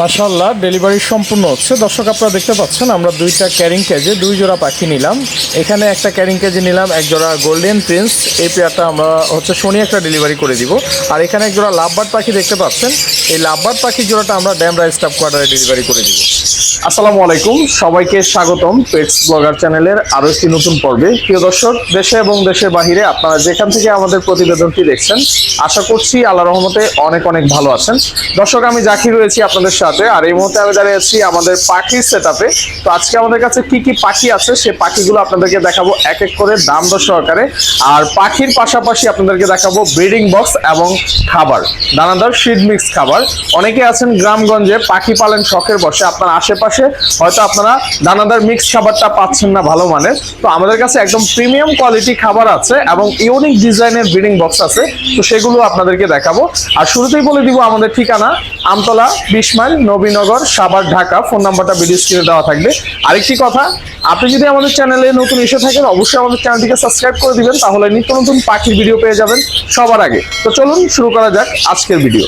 মাশাল্লাহ ডেলিভারি সম্পূর্ণ হচ্ছে। দর্শক, আপনারা দেখতে পাচ্ছেন, আমরা দুইটা ক্যারিং কেজে দুই জোড়া পাখি নিলাম। এখানে একটা ক্যারিং কেজে নিলাম, এক জোড়া গোল্ডেন প্রিন্স এই পেয়ারটা আমরা হচ্ছে শনি একটা ডেলিভারি করে দিব। আর এখানে এক জোড়া লাভবার্ড পাখি দেখতে পাচ্ছেন। এই লাভবার্ড পাখি জোড়াটা আমরা ড্যাম ড্যামরা স্টাফ কোয়ার্টারে ডেলিভারি করে দিব। আসসালামু আলাইকুম, সবাইকে স্বাগতম পেটস ব্লগার চ্যানেলের আরও একটি নতুন পর্বে। প্রিয় দর্শক, দেশে এবং দেশের বাহিরে আপনারা যেখান থেকে আমাদের প্রতিবেদনটি দেখছেন, আশা করছি আল্লাহ রহমতে অনেক অনেক ভালো আছেন। দর্শক, আমি জাকির রয়েছি আপনাদের সাথে। আর এই মুহূর্তে আমি দাঁড়িয়ে আছি আমাদের পাখির সেট তো আজকে আমাদের কাছে কি কি পাখি আছে, সে পাখিগুলো আপনাদেরকে দেখাবো এক এক করে দাম দর সহকারে। আর পাখির পাশাপাশি আপনাদেরকে দেখাবো ব্রিডিং বক্স এবং খাবার। দানাদার শিড মিক্স খাবার। অনেকে আছেন গ্রামগঞ্জে, পাখি পালন শখের বসে। আপনার আশেপাশে হয়তো আপনারা দানাদার মিক্স খাবারটা পাচ্ছেন না ভালো মানের। তো আমাদের কাছে একদম প্রিমিয়াম কোয়ালিটি খাবার আছে এবং ইউনিক ডিজাইনের ব্রিডিং বক্স আছে। তো সেগুলো আপনাদেরকে দেখাবো। আর শুরুতেই বলে দিব আমাদের ঠিকানা, আমতলা, বিশ মাইল নবীনগর সাবার ঢাকা। ফোন নাম্বারটা ভিডিও স্ক্রিনে দেওয়া থাকবে। আরেকটি কথা, আপনি যদি আমাদের চ্যানেলে নতুন এসে থাকেন, অবশ্যই আমাদের চ্যানেলটিকে সাবস্ক্রাইব করে দিবেন, তাহলে নিত্য নতুন পাখির ভিডিও পেয়ে যাবেন সবার আগে। তো চলুন, শুরু করা যাক আজকের ভিডিও।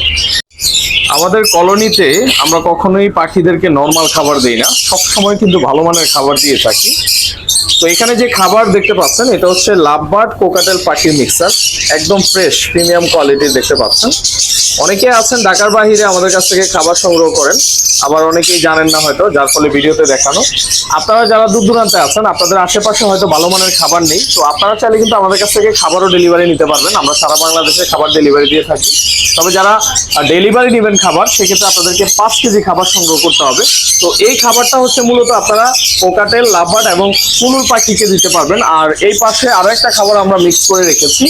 আমাদের কলোনিতে আমরা কখনোই পাখিদেরকে নর্মাল খাবার দেই না। সব সময় কিন্তু ভালো মানের খাবার দিয়ে থাকি। তো এখানে যে খাবার দেখতে পাচ্ছেন, এটা হচ্ছে লাভবার্ড কোকাটেল পাখির মিক্সার একদম ফ্রেশ প্রিমিয়াম কোয়ালিটির দেখতে পাচ্ছেন। অনেকে আছেন ঢাকার বাহিরে আমাদের কাছ থেকে খাবার সংগ্রহ করেন, আবার অনেকেই জানেন না হয়তো, যার ফলে ভিডিওতে দেখানো। আপনারা যারা দূর দূরান্তে আছেন, আপনাদের আশেপাশে হয়তো ভালো মানের খাবার নেই, তো আপনারা চাইলে কিন্তু আমাদের কাছ থেকে খাবারও ডেলিভারি নিতে পারবেন। আমরা সারা বাংলাদেশে খাবার ডেলিভারি দিয়ে থাকি। তবে যারা ডেলিভারি নেবেন খাবার, সেক্ষেত্রে আপনাদেরকে পাঁচ কেজি খাবার সংগ্রহ করতে হবে। তো এই খাবারটা হচ্ছে মূলত আপনারা কোকাটেল, লাভবার্ড এবং কুলুর পাখিকে দিতে পারবেন। আর এই পাশে আরও একটা খাবার আমরা মিক্স করে রেখেছি।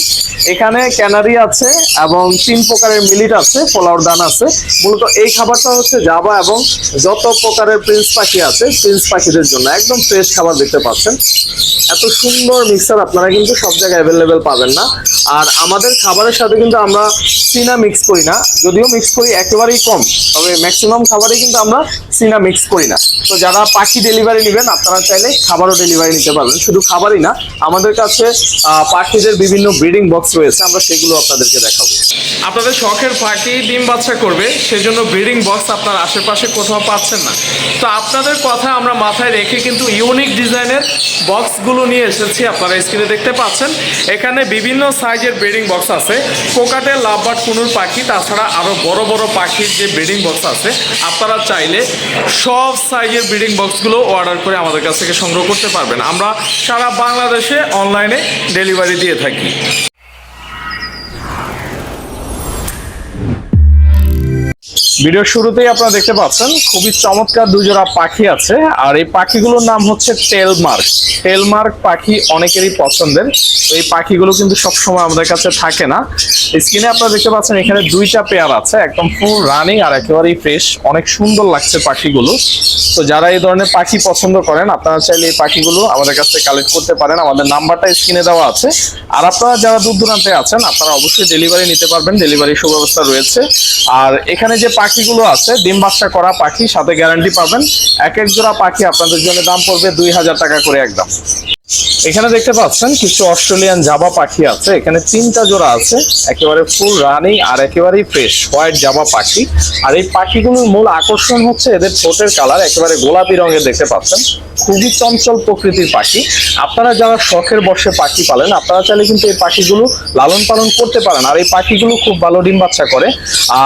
এখানে ক্যানারি আছে এবং তিন প্রকারের মিলিট আছে, পোলাওর দান আছে। মূলত এই খাবারটা হচ্ছে জাবা এবং যত প্রকারের প্রিন্স পাখি আছে প্রিন্স পাখিদের জন্য একদম ফ্রেশ খাবার দেখতে পাচ্ছেন। এত সুন্দর মিক্সার আপনারা কিন্তু সব জায়গায় অ্যাভেলেবেল পাবেন না। আর আমাদের খাবারের সাথে কিন্তু আমরা সিনা মিক্স করি না। যদিও মিক্স করি, একেবারেই কম। তবে ম্যাক্সিমাম খাবারই কিন্তু আমরা সিনা মিক্স করি না। তো যারা পাখি ডেলিভারি নেবেন, আপনারা চাইলে খাবারও ডেলিভারি নিতে পারবেন। শুধু খাবারই না, আমাদের কাছে পাখিদের বিভিন্ন ব্রিডিং বক্স রয়েছে। আমরা সেগুলো আপনাদেরকে দেখাবো। আপনাদের শখের পাখি ডিম বাচ্চা করবে, সেজন্য ব্রিডিং বক্স আপনার আশেপাশে কোথাও পাচ্ছেন না। তো আপনাদের কথা আমরা মাথায় রেখে কিন্তু ইউনিক ডিজাইনের বক্সগুলো নিয়ে এসেছি, আপনারা স্ক্রিনে দেখতে পাচ্ছেন। এখানে বিভিন্ন সাইজের ব্রিডিং বক্স আছে। কোকাটের লাভবার্ড, কুনুর পাখি, তাছাড়া আরও বড় বড় পাখির যে ব্রিডিং বক্স আছে, আপনারা চাইলে সব সাইজের ব্রিডিং বক্সগুলো অর্ডার করে আমাদের কাছ থেকে সংগ্রহ করতে পারবেন। আমরা সারা বাংলাদেশে অনলাইনে ডেলিভারি দিয়ে থাকি। ভিডিওর শুরুতেই আপনারা দেখতে পাচ্ছেন, খুবই চমৎকার দুজোড়া পাখি আছে। আর এই পাখিগুলোর নাম হচ্ছে টেলমার্ক টেলমার্ক পাখি অনেকেরই পছন্দের। তো এই পাখিগুলো কিন্তু সবসময় আমাদের কাছে থাকে না। স্ক্রিনে আপনারা দেখতে পাচ্ছেন, এখানে দুইটা পেয়ার আছে, একদম ফুল রানিং আর একেবারেই ফ্রেশ অনেক সুন্দর লাগছে পাখিগুলো। তো যারা এই ধরনের পাখি পছন্দ করেন, আপনারা চাইলে এই পাখিগুলো আমাদের কাছে কালেক্ট করতে পারেন। আমাদের নাম্বারটা স্ক্রিনে দেওয়া আছে। আর আপনারা যারা দূর দূরান্তে আছেন, আপনারা অবশ্যই ডেলিভারি নিতে পারবেন। ডেলিভারি সুব্যবস্থা রয়েছে। আর এখানে যে পাখিগুলো আছে, ডিম বাচ্চা করা পাখি, সাথে গ্যারান্টি পাবেন। এক এক জোড়া পাখি আপনাদের জন্য দাম পড়বে দুই হাজার টাকা করে একদম। এখানে দেখতে পাচ্ছেন কিছু অস্ট্রেলিয়ান জাবা পাখি আছে। এখানে তিনটা জোড়া আছে, একেবারে ফুল রানিং আর একেবারেই ফ্রেশ হোয়াইট জাবা পাখি। আর এই পাখিগুলোর মূল আকর্ষণ হচ্ছে এদের ঠোঁটের কালার একেবারে গোলাপি রঙের দেখতে পাচ্ছেন। খুবই চঞ্চল প্রকৃতির পাখি। আপনারা যারা শখের বসে পাখি পালেন, আপনারা চাইলে কিন্তু এই পাখিগুলো লালন পালন করতে পারেন। আর এই পাখিগুলো খুব ভালো ডিম বাচ্চা করে।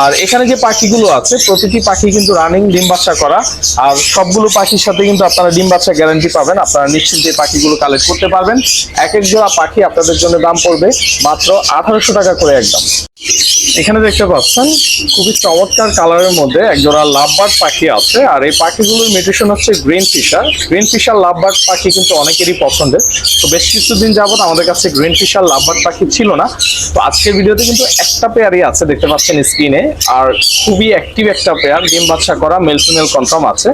আর এখানে যে পাখিগুলো আছে, প্রতিটি পাখি কিন্তু রানিং ডিম বাচ্চা করা। আর সবগুলো পাখির সাথে কিন্তু আপনারা ডিম বাচ্চা গ্যারান্টি পাবেন। আপনারা নিশ্চিন্তে এই পাখিগুলো কালেক্ট করতে পারবেন। এক এক জোড়া পাখি আপনাদের জন্য দাম পড়বে মাত্র আঠারোশো টাকা করে একদম। এখানে দেখতে পাচ্ছেন, খুবই চমৎকার কালারের মধ্যে এক জোড়া লাভবার্ড পাখি আছে। আর এই পাখিগুলোর মিউটেশন হচ্ছে green fisher. Green fisher lovebird পাখি কিন্তু অনেকেরই পছন্দের। তো বেশ কিছুদিন যাবত আমাদের কাছে গ্রিন ফিশার লাভবার্ড পাখি ছিল না। তো আজকের ভিডিওতে কিন্তু একটা পেয়ারই আছে, দেখতে পাচ্ছেন স্ক্রিনে আর খুবই অ্যাক্টিভ একটা পেয়ার ডিম বাচ্চা করা মেল ফিমেল কনফার্ম আছে।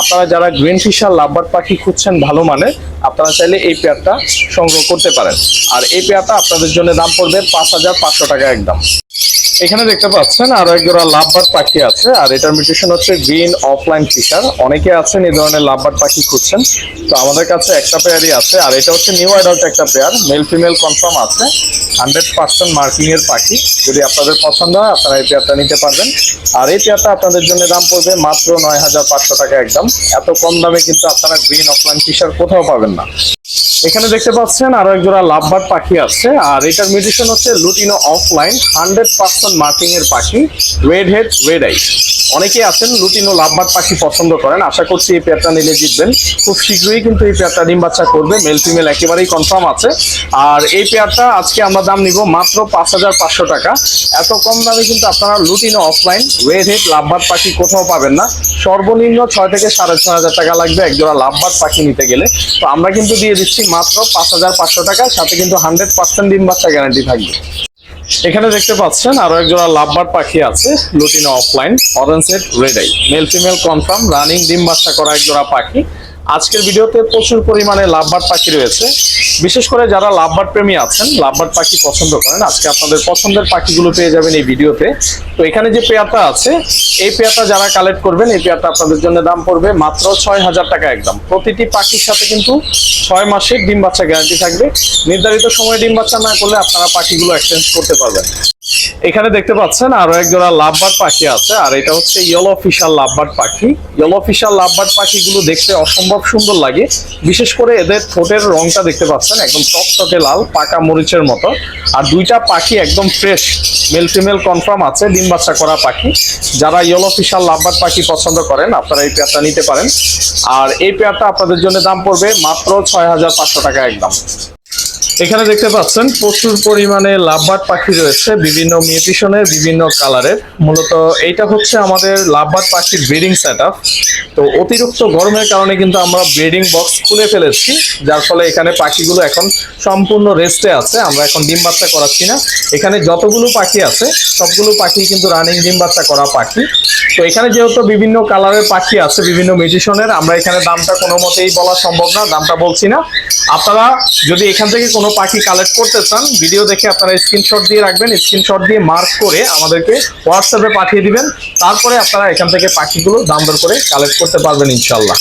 আপনারা যারা গ্রিন ফিশার লাভবার্ড পাখি খুঁজছেন ভালো মানের, আপনারা চাইলে এই পেয়ারটা সংগ্রহ করতে পারেন। আর এই পেয়ারটা আপনাদের জন্য দাম পড়বে পাঁচ হাজার পাঁচশো টাকা একদম। এখানে দেখতে পাচ্ছেন আরও এক জোড়া লাভবার্ড পাখি আছে, আর এটার মিউটেশন হচ্ছে গ্রিন অফলাইন ফিশার। অনেকে আছেন এই ধরনের লাভবার্ড পাখি খুঁজছেন। তো আমাদের কাছে একটা পেয়ারই আছে, আর এটা হচ্ছে নিউ অ্যাডাল্ট একটা পেয়ার, মেল ফিমেল কনফার্ম আছে, হান্ড্রেড পার্সেন্ট মার্কিং এর পাখি। যদি আপনাদের পছন্দ হয়, আপনারা এই পেয়ারটা নিতে পারবেন। আর এই পেয়ারটা আপনাদের জন্য দাম পড়বে মাত্র নয় হাজার পাঁচশো টাকা একদম। এত কম দামে কিন্তু আপনারা গ্রিন অফলাইন ফিশার কোথাও পাবেন না। এখানে দেখতে পাচ্ছেন আরও এক জোড়া লাভবার্ড পাখি আছে, আর এটার মিউটেশন হচ্ছে lutino opaline hundred percent marking এর পাখি রেড হেড রেড আই অনেকেই আছেন, লুটিনো লাভবার্ড পাখি পছন্দ করেন। আশা করছি এই পেয়ারটা নিলে জিতবেন। খুব শীঘ্রই কিন্তু এই পেয়ারটা ডিম বাচ্চা করবে। মেল ফিমেল একেবারেই কনফার্ম আছে। আর এই পেয়ারটা আজকে আমরা দাম নিব মাত্র পাঁচ হাজার পাঁচশো টাকা। এত কম দামে কিন্তু আপনারা lutino opaline red head lovebird পাখি কোথাও পাবেন না। সর্বনিম্ন ছয় থেকে সাড়ে ছয় হাজার টাকা লাগবে একজোড়া লাভবার্ড পাখি নিতে গেলে। তো আমরা কিন্তু দিয়ে দিচ্ছি মাত্র পাঁচ হাজার পাঁচশো টাকা, সাথে কিন্তু হান্ড্রেড পার্সেন্ট ডিম বাচ্চা গ্যারান্টি থাকবে। এখানে দেখতে পাচ্ছেন আরও একজোড়া লাভবার পাখি আছে, lutino opaline orange head red eye male female confirm running ডিম বাচ্চা করা একজোড়া পাখি। আজকের ভিডিওতে প্রচুর পরিমাণে লাভবার্ড পাখি রয়েছে। বিশেষ করে যারা লাভবার্ড প্রেমী আছেন লাভবার্ড পাখি পছন্দ করেন, আজকে আপনাদের পছন্দের পাখিগুলো পেয়ে যাবেন এই ভিডিওতে। তো এখানে যে পেয়ারটা আছে, এই পেয়ারটা যারা কালেক্ট করবেন, এই পেয়ারটা আপনাদের জন্য দাম পড়বে মাত্র ছয় হাজার টাকা একদম। প্রতিটি পাখির সাথে কিন্তু ছয় মাসের ডিম বাচ্চা গ্যারান্টি থাকবে। নির্ধারিত সময়ে ডিম বাচ্চা না করলে আপনারা পাখিগুলো এক্সচেঞ্জ করতে পারবেন। এখানে দেখতে পাচ্ছেন আরও এক জোড়া পাখি আছে, আর এটা হচ্ছে ইয়েলো ফিশার লাভবার্ড পাখি। ইয়েলো ফিশার লাভবার্ড পাখিগুলো দেখতে অসম্ভব সুন্দর লাগে। বিশেষ করে এদের ঠোঁটের রংটা দেখতে পাচ্ছেন, একদম টকটকে লাল, পাকা মরিচের মতো। আর দুইটা পাখি একদম ফ্রেশ মেল ফিমেল কনফার্ম আছে, ডিম বাচ্চা করা পাখি। যারা ইয়েলো ফিশার লাভবার্ড পাখি পছন্দ করেন, আপনারা এই পেয়ারটা নিতে পারেন। আর এই পেয়ারটা আপনাদের জন্য দাম পড়বে মাত্র ছয় হাজার পাঁচশো টাকা একদম। এখানে দেখতে পাচ্ছেন, প্রচুর পরিমাণে লাভবার্ড পাখি রয়েছে, বিভিন্ন মিউটিশনের, বিভিন্ন কালারের। মূলত এইটা হচ্ছে আমাদের লাভবার্ড পাখির ব্রিডিং সেট তো অতিরিক্ত গরমের কারণে কিন্তু আমরা ব্রিডিং বক্স খুলে ফেলেছি, যার ফলে এখানে পাখিগুলো এখন সম্পূর্ণ রেস্টে আছে, আমরা এখন ডিম বাচ্চা করাচ্ছি না। এখানে যতগুলো পাখি আছে, সবগুলো পাখি কিন্তু রানিং ডিম বাচ্চা করা পাখি। তো এখানে যেহেতু বিভিন্ন কালারের পাখি আছে, বিভিন্ন মিউটিশনের, আমরা এখানে দামটা কোনো মতেই বলা সম্ভব না, দামটা বলছি না। আপনারা যদি এখান থেকে কোনো পাখি কালেক্ট করতে চান ভিডিও দেখে আপনারা স্ক্রিনশট দিয়ে রাখবেন স্ক্রিনশট দিয়ে মার্ক করে আমাদেরকে হোয়াটসঅ্যাপে পাঠিয়ে দিবেন, তারপরে আপনারা এখান থেকে পাখিগুলো দাম দর করে কালেক্ট করতে পারবেন ইনশাল্লাহ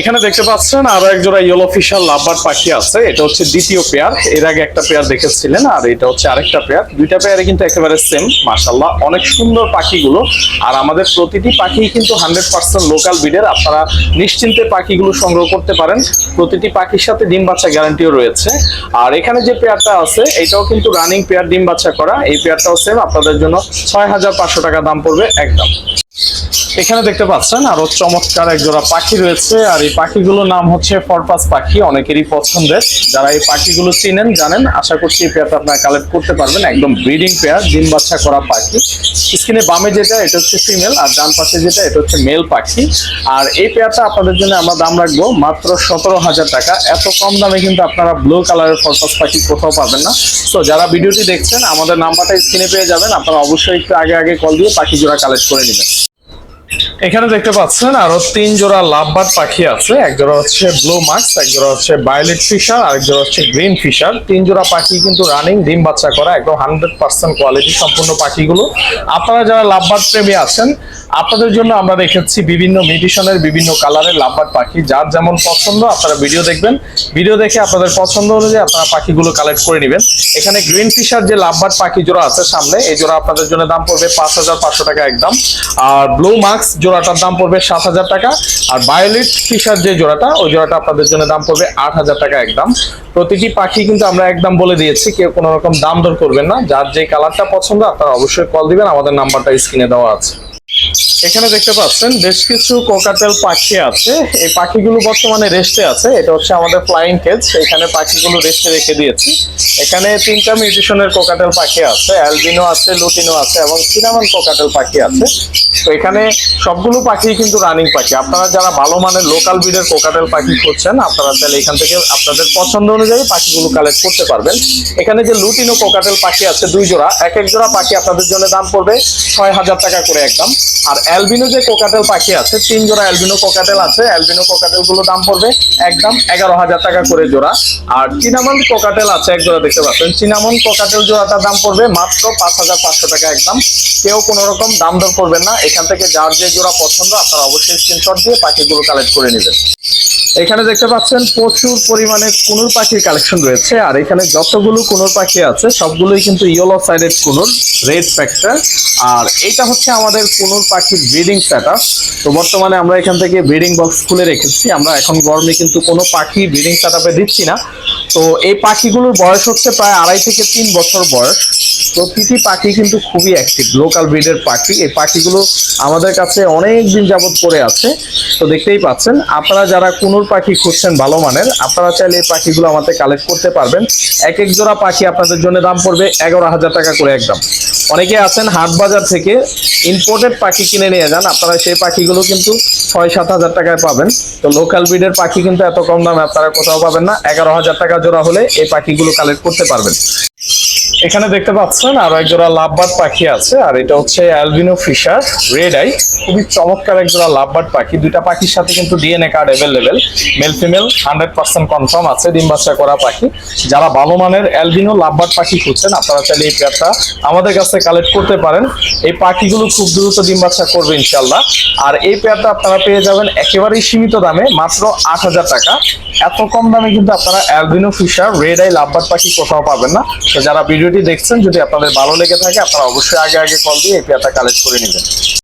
এখানে দেখতে পাচ্ছেন আরও এক জোড়া ইয়েলো ফিশার লাভবার্ড পাখি আছে। এটা হচ্ছে দ্বিতীয় পেয়ার এর আগে একটা পেয়ার দেখেছিলেন, আর এটা হচ্ছে আরেকটা পেয়ার দুইটা পেয়ারে কিন্তু একেবারে সেম মাশাল্লাহ অনেক সুন্দর পাখিগুলো। আর আমাদের প্রতিটি পাখি কিন্তু হান্ড্রেড পার্সেন্ট লোকাল বিডের আপনারা নিশ্চিন্তে পাখিগুলো সংগ্রহ করতে পারেন। প্রতিটি পাখির সাথে ডিম বাচ্চা গ্যারান্টিও রয়েছে। আর এখানে যে পেয়ারটা আছে, এটাও কিন্তু রানিং পেয়ার ডিম বাচ্চা করা। এই পেয়ারটাও সেম আপনাদের জন্য ছয় হাজার পাঁচশো টাকা দাম পড়বে একদম। এখানে দেখতে পাচ্ছেন আরও চমৎকার এক জোড়া পাখি রয়েছে, আর এই পাখিগুলোর নাম হচ্ছে ফরপাস পাখি, অনেকেরই পছন্দের। যারা এই পাখিগুলো চিনেন, জানেন, আশা করছি এই পেয়ারটা আপনারা কালেক্ট করতে পারবেন, একদম ব্রিডিং পেয়ার, ডিম বাচ্চা করা পাখি। স্ক্রিনে বামে যেটা, এটা হচ্ছে ফিমেল আর ডান পাশে যেটা, এটা হচ্ছে মেল পাখি। আর এই পেয়ারটা আপনাদের জন্য আমরা দাম রাখব মাত্র সতেরো হাজার টাকা। এত কম দামে কিন্তু আপনারা ব্লু কালারের ফরপাস পাখি কোথাও পাবেন না। তো যারা ভিডিওটি দেখছেন, আমাদের নাম্বারটা স্ক্রিনে পেয়ে যাবেন। আপনারা অবশ্যই একটু আগে আগে কল দিয়ে পাখি জোড়া কালেক্ট করে নেবেন। Yeah. এখানে দেখতে পাচ্ছেন আরও তিন জোড়া লাভবার্ড পাখি আছে। এক জোড়া হচ্ছে ব্লু মার্কস এক জোড়া হচ্ছে ভায়োলেট ফিশার আর এক জোড়া হচ্ছে গ্রিন ফিশার তিন জোড়া পাখি কিন্তু রানিং ডিম বাচ্চা করা, একদম হান্ড্রেড পার্সেন্ট কোয়ালিটি সম্পূর্ণ পাখিগুলো। আপনারা যারা লাভবার্ড প্রেমী আছেন, আপনাদের জন্য আমরা রেখেছি বিভিন্ন মিউটিশনের, বিভিন্ন কালারের লাভবার্ড পাখি। যার যেমন পছন্দ, আপনারা ভিডিও দেখবেন। ভিডিও দেখে আপনাদের পছন্দ অনুযায়ী আপনারা পাখিগুলো কালেক্ট করে নেবেন। এখানে গ্রিন ফিশার যে লাভবার্ড পাখি জোড়া আছে সামনে, এই জোড়া আপনাদের জন্য দাম পড়বে পাঁচ হাজার পাঁচশো টাকা একদম। আর ব্লু মার্কস জোড়াটার দাম পড়বে সাত হাজার টাকা। আর বায়োলিট ফিশার যে জোড়াটা, ওই জোড়াটা আপনাদের জন্য দাম পড়বে আট হাজার টাকা একদম। প্রতিটি পাখি কিন্তু আমরা একদম বলে দিয়েছি, কেউ কোনো রকম দাম দর করবেন না। যার যে কালারটা পছন্দ, আপনারা অবশ্যই কল দিবেন। আমাদের নাম্বারটা স্ক্রিনে দেওয়া আছে। এখানে দেখতে পাচ্ছেন বেশ কিছু কোকাটেল পাখি আছে। এই পাখিগুলো বর্তমানে রেস্টে আছে। এটা হচ্ছে আমাদের ফ্লাইং কেজ এখানে পাখিগুলো রেস্টে রেখে দিয়েছি। এখানে তিনটা মিউটিশনের কোকাটেল পাখি আছে। অ্যালবিনো আছে লুটিনো আছে এবং সিনামন কোকাটেল পাখি আছে। তো এখানে সবগুলো পাখি কিন্তু রানিং পাখি। আপনারা যারা ভালো মানের লোকাল ব্রিডের কোকাটেল পাখি খুঁজছেন, আপনারা তাহলে এখান থেকে আপনাদের পছন্দ অনুযায়ী পাখিগুলো কালেক্ট করতে পারবেন। এখানে যে লুটিনো কোকাটেল পাখি আছে, দুই জোড়া। এক এক জোড়া পাখি আপনাদের জন্য দাম পড়বে ছয় হাজার টাকা করে একদম। আর অ্যালবিনো যে কোকাটেল পাখি আছে, তিন জোড়া অ্যালবিনো কোকাটেল আছে। অ্যালবিনো কোকাটেলগুলো দাম পড়বে একদম এগারো হাজার টাকা করে জোড়া। আর চিনামন কোকাটেল আছে, এক জোড়া দেখতে পাচ্ছেন। চিনামন কোকাটেল জোড়াটার দাম পড়বে মাত্র পাঁচ হাজার পাঁচশো টাকা একদম। কেউ কোনো রকম দাম দর করবেন না। এখান থেকে যার যে জোড়া পছন্দ, আপনারা অবশ্যই স্ক্রিনশট দিয়ে পাখিগুলো কালেক্ট করে নেবেন। এখানে দেখতে পাচ্ছেন প্রচুর পরিমাণে কুনুর পাখির কালেকশন রয়েছে, আর এখানে যতগুলো কুনুর পাখি আছে, সবগুলোই কিন্তু yellow sided conure red factor আর এটা হচ্ছে আমাদের কুনুর পাখির ব্রিডিং সেট তো বর্তমানে আমরা এখান থেকে ব্রিডিং বক্স খুলে রেখেছি। আমরা এখন গরমে কিন্তু কোনো পাখি ব্রিডিং সেট দিচ্ছি না। তো এই পাখিগুলোর বয়স হচ্ছে প্রায় আড়াই থেকে তিন বছর বয়স। প্রতিটি পাখি কিন্তু খুবই অ্যাক্টিভ লোকাল ব্রিডের পাখি। এই পাখিগুলো আমাদের কাছে অনেক দিন যাবত পড়ে আছে। তো দেখতেই পাচ্ছেন, আপনারা যারা কুনুর পাখি খুঁজছেন ভালো মানের, আপনারা চাইলে এই পাখিগুলো আমাদের কালেক্ট করতে পারবেন। এক এক জোড়া পাখি আপনাদের জন্য দাম পড়বে এগারো হাজার টাকা করে একদম। অনেকে আছেন হাট বাজার থেকে ইম্পোর্টেড পাখি কিনে নিয়ে যান, আপনারা সেই পাখিগুলো কিন্তু ছয় সাত হাজার টাকায় পাবেন। তো লোকাল ব্রিডের পাখি কিন্তু এত কম দামে আপনারা কোথাও পাবেন না, এগারো হাজার টাকা জোড়া হলে এই পাখিগুলো কালেক্ট করতে পারবেন। এখানে দেখতে পাচ্ছেন আরও এক জোড়া লাভবার্ড পাখি আছে, আর এটা হচ্ছে অ্যালবিনো ফিশার রেড আই খুবই চমৎকার এক জোড়া লাভবার্ড পাখি। দুইটা পাখির সাথে কিন্তু DNA card available male female hundred percent confirm আছে, ডিম বাচ্চা করা পাখি। যারা ভালো মানের অ্যালবিনো লাভবার্ড পাখি খুঁজছেন, আপনারা চাইলে এই পেয়ারটা আমাদের কাছে কালেক্ট করতে পারেন। এই পাখিগুলো খুব দ্রুত ডিম বাচ্চা করবে ইনশাল্লাহ আর এই পেয়ারটা আপনারা পেয়ে যাবেন একেবারেই সীমিত দামে, মাত্র আট হাজার টাকা। এত কম দামে কিন্তু আপনারা albino fisher red eye lovebird পাখি কোথাও পাবেন না। তো যারা ভিডিওটি দেখছেন, যদি আপনাদের ভালো লেগে থাকে, আপনারা অবশ্যই আগে আগে কল দিয়ে এই পেয়ারটা কালেক্ট করে নেবেন।